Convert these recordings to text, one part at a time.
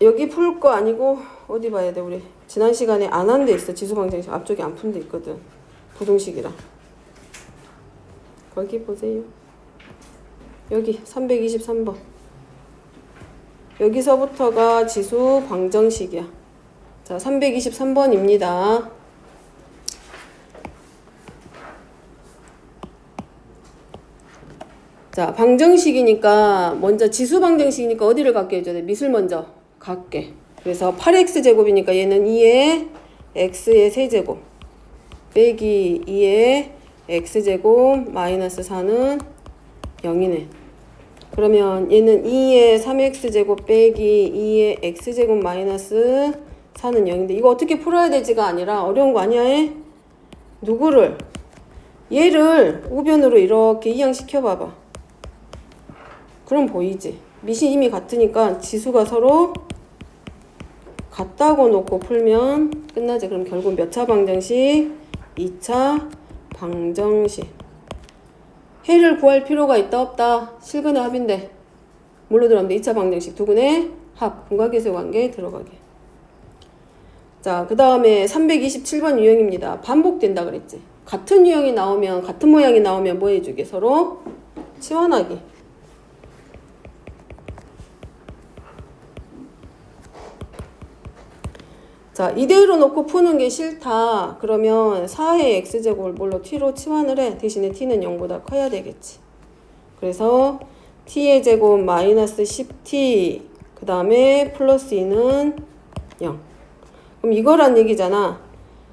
여기 풀 거 아니고 어디 봐야 돼 우리? 지난 시간에 안 한 데 있어. 지수방정식 앞쪽에 안 푼 데 있거든. 부등식이라. 거기 보세요. 여기 323번. 여기서부터가 지수 방정식이야. 자 323번입니다. 자 방정식이니까 먼저 지수 방정식이니까 어디를 갖게 해줘야 돼? 미술 먼저 갖게. 그래서 8x 제곱이니까 얘는 2의 x의 세제곱. 빼기 2의 x제곱 마이너스 4는 0이네. 그러면 얘는 2의 3x제곱 빼기 2의 x제곱 마이너스 4는 0인데 이거 어떻게 풀어야 되지가 아니라 어려운 거 아니야 해? 누구를? 얘를 우변으로 이렇게 이항시켜 봐봐. 그럼 보이지 밑이 이미 같으니까 지수가 서로 같다고 놓고 풀면 끝나지. 그럼 결국 몇 차 방정식? 2차 방정식. 해를 구할 필요가 있다 없다? 실근의 합인데. 뭘로 들어가면 돼? 2차 방정식. 두근의 합. 분각계수 관계 들어가게. 자 그 다음에 327번 유형입니다. 반복된다 그랬지. 같은 유형이 나오면 같은 모양이 나오면 뭐 해주게? 서로 치환하기 자, 이대로 놓고 푸는 게 싫다. 그러면 4의 x제곱을 뭘로 t로 치환을 해. 대신에 t는 0보다 커야 되겠지. 그래서 t의 제곱 마이너스 10t 그 다음에 플러스 2는 0. 그럼 이거란 얘기잖아.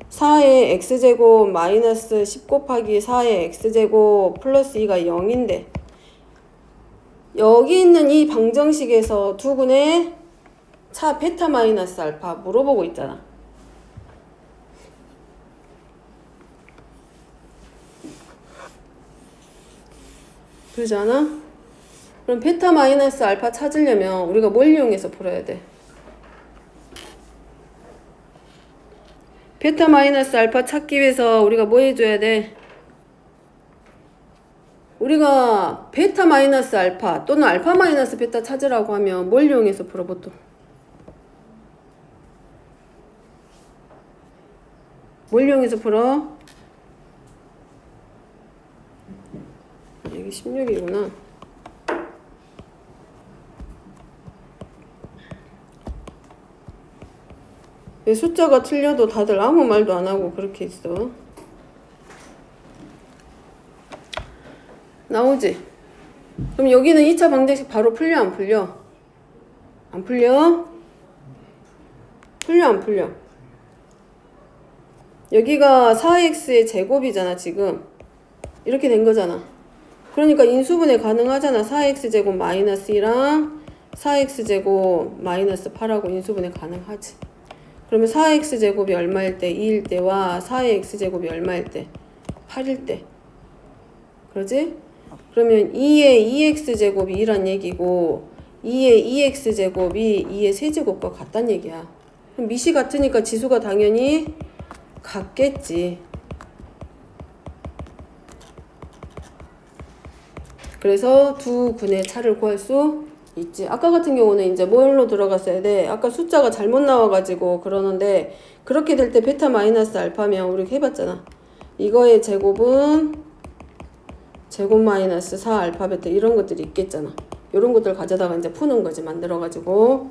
4의 x제곱 마이너스 10 곱하기 4의 x제곱 플러스 2가 0인데 여기 있는 이 방정식에서 두근의 차 베타 마이너스 알파 물어보고 있잖아. 그러지 않아? 그럼 베타 마이너스 알파 찾으려면 우리가 뭘 이용해서 풀어야 돼? 베타 마이너스 알파 찾기 위해서 우리가 뭐 해줘야 돼? 우리가 베타 마이너스 알파 또는 알파 마이너스 베타 찾으라고 하면 뭘 이용해서 풀어 보통? 뭘 이용해서 풀어? 여기 16이구나. 왜 숫자가 틀려도 다들 아무 말도 안 하고 그렇게 있어? 나오지? 그럼 여기는 2차 방정식 바로 풀려 안 풀려? 안 풀려? 풀려 안 풀려? 여기가 4x의 제곱이잖아 지금. 이렇게 된 거잖아. 그러니까 인수분해 가능하잖아 4x제곱 마이너스 2랑 4x제곱 마이너스 8하고 인수분해 가능하지. 그러면 4x제곱이 얼마일 때? 2일 때와 4의 x제곱이 얼마일 때? 8일 때. 그러지? 그러면 2의 2x제곱이 2란 얘기고 2의 2x제곱이 2의 세제곱과 같단 얘기야. 그럼 미시 같으니까 지수가 당연히 같겠지. 그래서 두 근의 차를 구할 수 있지. 아까 같은 경우는 이제 뭘로 들어갔어야 돼? 아까 숫자가 잘못 나와가지고 그러는데 그렇게 될 때 베타 마이너스 알파면 우리 해봤잖아. 이거의 제곱은 제곱 마이너스 4 알파 베타 이런 것들이 있겠잖아. 이런 것들 가져다가 이제 푸는 거지 만들어가지고.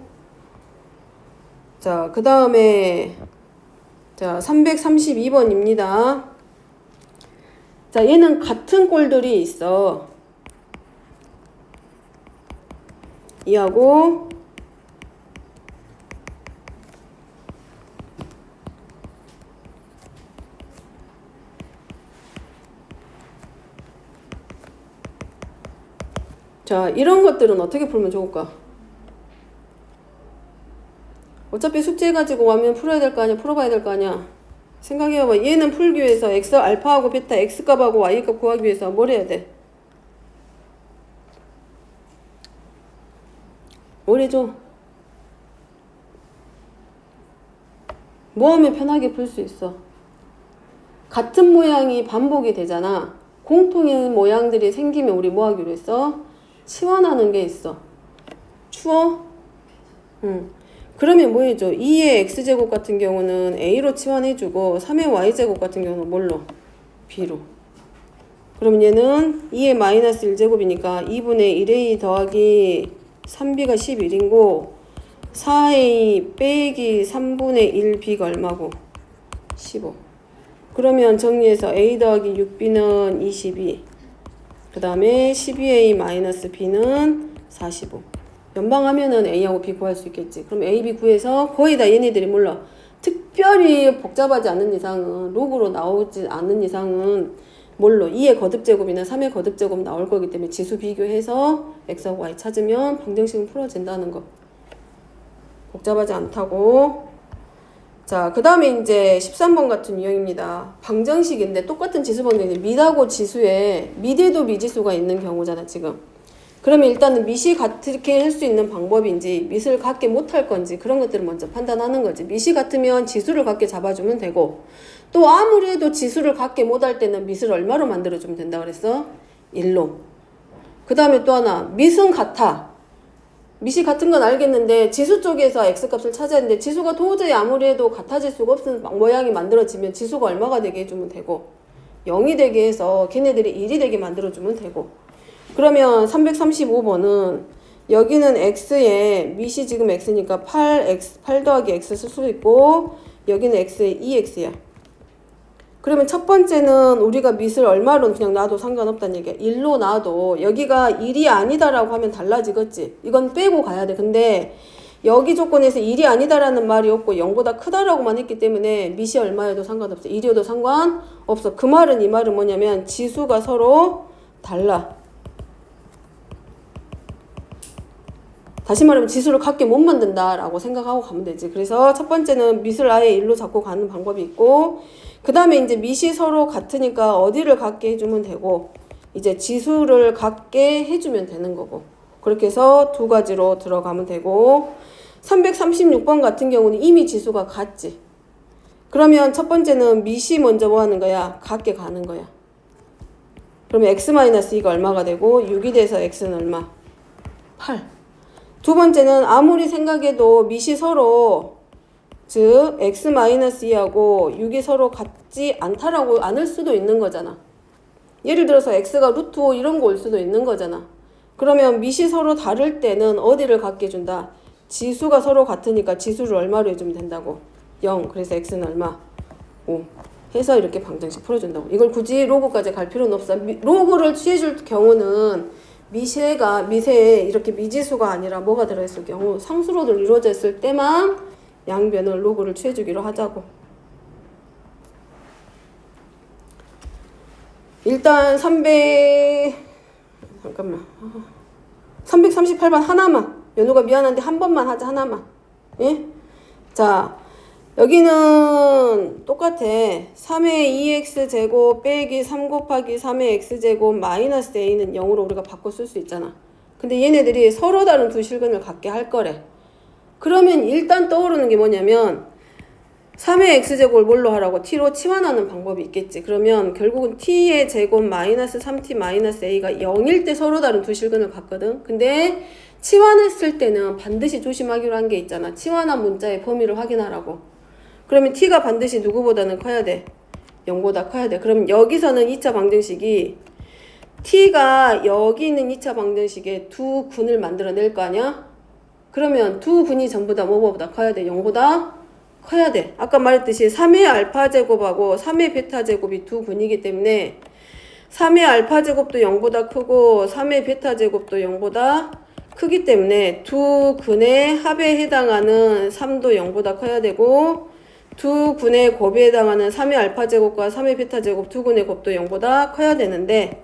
자, 그 다음에 자, 332번입니다. 자, 얘는 같은 꼴들이 있어. 이하고 자, 이런 것들은 어떻게 풀면 좋을까? 어차피 숙제 가지고 와면 풀어야 될 거 아니야? 풀어봐야 될 거 아니야? 생각해봐봐. 얘는 풀기 위해서 x 알파하고 베타 x 값하고 y 값 구하기 위해서 뭘 해야 돼? 뭘 해줘? 뭐 하면 편하게 풀 수 있어? 같은 모양이 반복이 되잖아. 공통인 모양들이 생기면 우리 뭐 하기로 했어? 치환하는 게 있어. 추워? 응. 그러면 뭐 해줘? 2의 x제곱 같은 경우는 a로 치환해주고 3의 y제곱 같은 경우는 뭘로? b로. 그러면 얘는 2의 마이너스 1제곱이니까 2분의 1a 더하기 3b가 11이고 4a 빼기 3분의 1b가 얼마고? 15. 그러면 정리해서 a 더하기 6b는 22. 그 다음에 12a 마이너스 b는 45. 연방하면은 a하고 b 구할 수 있겠지. 그럼 a, b 구해서 거의 다 얘네들이 몰라. 특별히 복잡하지 않은 이상은 로그로 나오지 않는 이상은 뭘로 2의 거듭제곱이나 3의 거듭제곱 나올 거기 때문에 지수 비교해서 x하고 y 찾으면 방정식은 풀어진다는 거. 복잡하지 않다고. 자, 그 다음에 이제 13번 같은 유형입니다. 방정식인데 똑같은 지수 방정식. 미하고 지수에 미대도 미지수가 있는 경우잖아, 지금. 그러면 일단은 밑이 같게 할 수 있는 방법인지 밑을 같게 못할 건지 그런 것들을 먼저 판단하는 거지. 밑이 같으면 지수를 같게 잡아주면 되고 또 아무리 해도 지수를 같게 못할 때는 밑을 얼마로 만들어주면 된다 그랬어? 1로. 그 다음에 또 하나 밑은 같아. 밑이 같은 건 알겠는데 지수 쪽에서 x값을 찾아야 되는데 지수가 도저히 아무리 해도 같아질 수가 없는 모양이 만들어지면 지수가 얼마가 되게 해주면 되고 0이 되게 해서 걔네들이 1이 되게 만들어주면 되고 그러면 335번은 여기는 x에 밑이 지금 x니까 8x 8 더하기 x 쓸수 있고 여기는 x에 2x야. 그러면 첫 번째는 우리가 밑을 얼마로 그냥 놔도 상관없다는 얘기야. 1로 놔도 여기가 1이 아니다라고 하면 달라지겠지. 이건 빼고 가야 돼. 근데 여기 조건에서 1이 아니다라는 말이 없고 0보다 크다라고만 했기 때문에 밑이 얼마여도 상관없어. 1이어도 상관없어. 그 말은 이 말은 뭐냐면 지수가 서로 달라. 다시 말하면 지수를 같게 못 만든다라고 생각하고 가면 되지. 그래서 첫 번째는 밑을 아예 일로 잡고 가는 방법이 있고, 그 다음에 이제 밑이 서로 같으니까 어디를 같게 해주면 되고, 이제 지수를 같게 해주면 되는 거고. 그렇게 해서 두 가지로 들어가면 되고, 336번 같은 경우는 이미 지수가 같지. 그러면 첫 번째는 밑이 먼저 뭐 하는 거야? 같게 가는 거야. 그러면 x-2가 얼마가 되고, 6이 돼서 x는 얼마? 8. 두 번째는 아무리 생각해도 밑이 서로 즉 x-2하고 6이 서로 같지 않다라고 않을 수도 있는 거잖아. 예를 들어서 x가 루트 5 이런 거 올 수도 있는 거잖아. 그러면 밑이 서로 다를 때는 어디를 갖게 해준다? 지수가 서로 같으니까 지수를 얼마로 해주면 된다고? 0. 그래서 x는 얼마? 5. 해서 이렇게 방정식 풀어준다고. 이걸 굳이 로그까지 갈 필요는 없어. 미- 로그를 취해줄 경우는 미세가 미세에 이렇게 미지수가 아니라 뭐가 들어있을 경우 상수로도 이루어져 있을 때만 양변을 로그를 취해주기로 하자고. 일단 300 잠깐만 338번 하나만 연우가 미안한데 한 번만 하자 하나만 예? 자 여기는 똑같아 3의 2x 제곱 빼기 3 곱하기 3의 x 제곱 마이너스 a는 0으로 우리가 바꿔 쓸 수 있잖아 근데 얘네들이 서로 다른 두 실근을 갖게 할 거래 그러면 일단 떠오르는 게 뭐냐면 3의 x제곱을 뭘로 하라고 t로 치환하는 방법이 있겠지. 그러면 결국은 t의 제곱 마이너스 3t 마이너스 a가 0일 때 서로 다른 두 실근을 갖거든. 근데 치환했을 때는 반드시 조심하기로 한 게 있잖아. 치환한 문자의 범위를 확인하라고. 그러면 t가 반드시 누구보다는 커야 돼. 0보다 커야 돼. 그럼 여기서는 2차 방정식이 t가 여기 있는 2차 방정식에 두 군을 만들어낼 거 아니야? 그러면 두 군이 전부 다 뭐보다 커야 돼? 0보다 커야 돼. 아까 말했듯이 3의 알파 제곱하고 3의 베타 제곱이 두 군이기 때문에 3의 알파 제곱도 0보다 크고 3의 베타 제곱도 0보다 크기 때문에 두 근의 합에 해당하는 3도 0보다 커야 되고 두 군의 곱에 해당하는 3의 알파 제곱과 3의 베타 제곱 두 군의 곱도 0보다 커야 되는데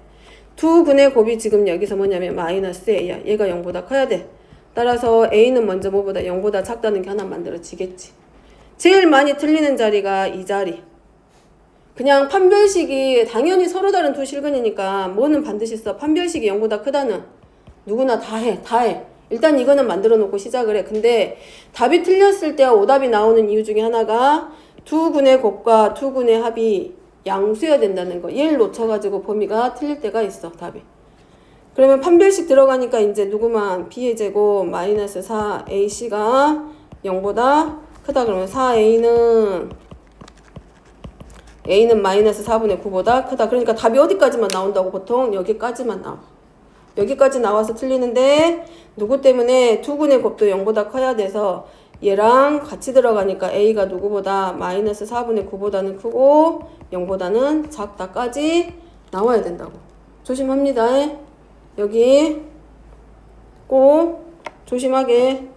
두 근의 곱이 지금 여기서 뭐냐면 마이너스 a야. 얘가 0보다 커야 돼. 따라서 a는 먼저 뭐보다 0보다 작다는 게 하나 만들어지겠지. 제일 많이 틀리는 자리가 이 자리. 그냥 판별식이 당연히 서로 다른 두 실근이니까 뭐는 반드시 써. 판별식이 0보다 크다는 누구나 다 해. 다 해. 일단 이거는 만들어 놓고 시작을 해. 근데 답이 틀렸을 때와 오답이 나오는 이유 중에 하나가 두 군의 곱과 두 군의 합이 양수여야 된다는 거. 얘를 놓쳐가지고 범위가 틀릴 때가 있어. 답이. 그러면 판별식 들어가니까 이제 누구만 b의 제곱 마이너스 4 ac가 0보다 크다 그러면 4a는 a는 마이너스 4분의 9보다 크다. 그러니까 답이 어디까지만 나온다고 보통 여기까지만 나와. 여기까지 나와서 틀리는데 누구 때문에 두근의 곱도 0보다 커야 돼서 얘랑 같이 들어가니까 a가 누구보다 마이너스 4분의 9보다는 크고 0보다는 작다까지 나와야 된다고. 조심합니다. 여기 꼭 조심하게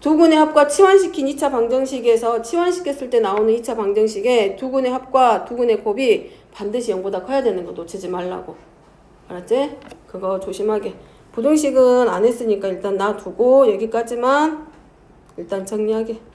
두근의 합과 치환시킨 2차 방정식에서 치환시켰을 때 나오는 2차 방정식에 두근의 합과 두근의 곱이 반드시 0보다 커야 되는 거 놓치지 말라고. 알았지? 그거 조심하게. 부등식은 안 했으니까 일단 놔두고 여기까지만 일단 정리하게.